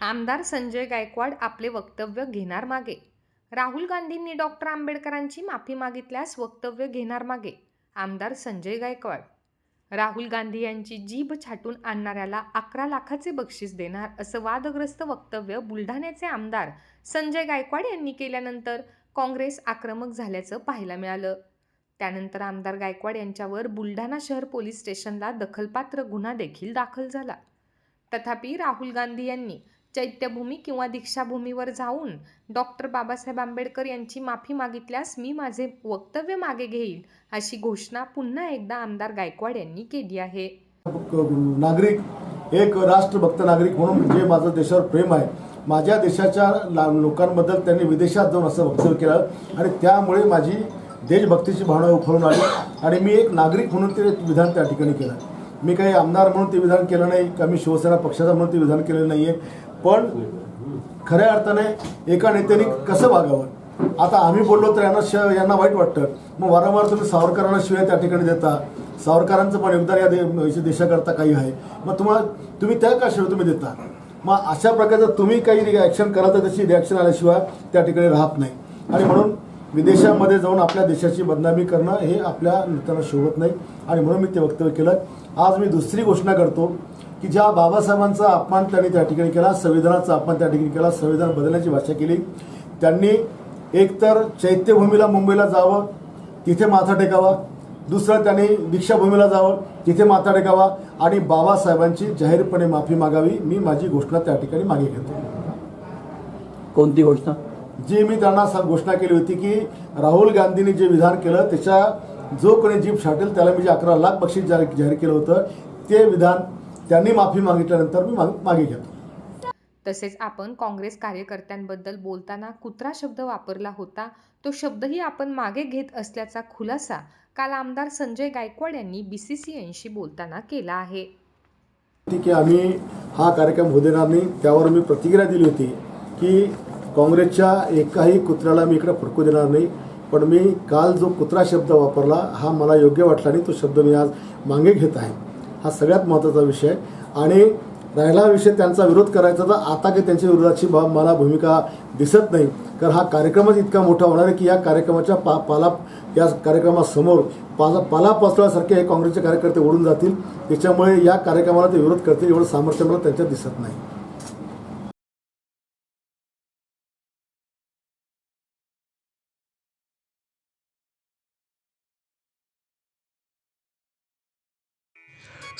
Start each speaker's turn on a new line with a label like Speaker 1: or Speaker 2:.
Speaker 1: आमदार संजय गायकवाड आपले वक्तव्य घेणार मागे. राहुल गांधींनी डॉक्टर आंबेडकरांची माफी मागितल्यास वक्तव्य घेणार मागे आमदार संजय गायकवाड. राहुल गांधी यांची जीभ छाटून आणणाऱ्याला अकरा लाखाचे बक्षीस देणार असं वादग्रस्त वक्तव्य बुलढाण्याचे आमदार संजय गायकवाड यांनी केल्यानंतर काँग्रेस आक्रमक झाल्याचं पाहायला मिळालं. त्यानंतर आमदार गायकवाड यांच्यावर बुलढाणा शहर पोलीस स्टेशनला दखलपात्र गुन्हा देखील दाखल झाला. तथापि राहुल गांधी यांनी चैत्यभूमी किंवा दीक्षाभूमीवर जाऊन डॉक्टर बाबासाहेब आंबेडकर यांची माफी मागितल्यास मी माझे वक्तव्य मागे घेईल अशी घोषणा पुन्हा एकदा आमदार गायकवाड यांनी केली आहे.
Speaker 2: नागरिक एक राष्ट्रभक्त नागरिक म्हणून जे माझं देशावर प्रेम आहे माझ्या देशाच्या लोकांबद्दल त्यांनी विदेशात जाऊन असं वक्तव्य केलं आणि त्यामुळे माझी देशभक्तीची भावना उफळून आली आणि मी एक नागरिक म्हणून ते विधान त्या ठिकाणी केलं. मी काही आमदार म्हणून ते विधान केलं नाही का मी शिवसेना पक्षाचा म्हणून ते विधान केलेलं नाही आहे पण खऱ्या अर्थाने एका नेत्याने कसं वागावं? आता आम्ही बोललो तर यांना श यांना वाईट वाटतं. मग वारंवार तुम्ही सावरकरांना शिवाय त्या ठिकाणी देता. सावरकरांचं पण योगदान या दे देशाकरता काही आहे. मग तुम्हाला तुम्ही त्या का शिवाय तुम्ही देता? मग अशा प्रकारचं तुम्ही काही रिॲक्शन कराल तर त्याची रिॲक्शन आल्याशिवाय त्या ठिकाणी राहत नाही. आणि म्हणून विदेशामध्ये जाऊन आपल्या देशाची बदनामी करणं हे आपल्या नेत्यांना शोभत नाही. आणि म्हणून मी ते वक्तव्य केलं. आज मी दुसरी घोषणा करतो की ज्या बाबासाहेबांचा अपमान त्यांनी त्या ठिकाणी केला संविधानाचा अपमान त्या ठिकाणी केला संविधान बदलण्याची भाषा केली त्यांनी एकतर चैत्यभूमीला मुंबईला जावं तिथे माथा टेकावा दुसरं त्यांनी दीक्षाभूमीला जावं तिथे माथा टेकावा आणि बाबासाहेबांची जाहीरपणे माफी मागावी मी माझी घोषणा त्या ठिकाणी मागे घेतो.
Speaker 3: कोणती घोषणा?
Speaker 2: जी मी त्यांना घोषणा केली होती की राहुल गांधींनी जे विधान केलं त्याच्या जो कोणी जीप छाटेल त्याला मी जे अकरा लाख बक्षीस जाहीर जाहीर केलं होतं ते विधान त्यांनी माफी मागितल्यानंतर मी माग- मागे घेतो
Speaker 1: तसेच आपण काँग्रेस कार्यकर्त्यांबद्दल बोलताना कुत्रा शब्द वापरला होता. तो शब्दही आपण मागे घेत असल्याचा खुलासा काल आमदार संजय गायकवाड यांनी बी सी सी एनशी बोलताना केला आहे.
Speaker 2: ठीक आहे आम्ही हा कार्यक्रम होऊ देणार नाही. त्यावर मी प्रतिक्रिया दिली होती की काँग्रेसच्या एकाही कुत्र्याला मी इकडे फडकू देणार नाही पण मी काल जो कुत्रा शब्द वापरला हा मला योग्य वाटला नाही तो शब्द मी आज मागे घेत आहे. हा सगळ्यात महत्त्वाचा विषय आणि राहिला विषय त्यांचा विरोध करायचा तर आता काही त्यांच्या विरोधाची भा मला भूमिका दिसत नाही. कारण हा कार्यक्रमच इतका मोठा होणार आहे की या कार्यक्रमाच्या पा पाला या कार्यक्रमासमोर पाला पाला पसरल्यासारखे हे काँग्रेसचे कार्यकर्ते ओढून जातील. त्याच्यामुळे या कार्यक्रमाला ते विरोध करतील एवढं सामर्थ्य मला त्यांच्यात दिसत नाही.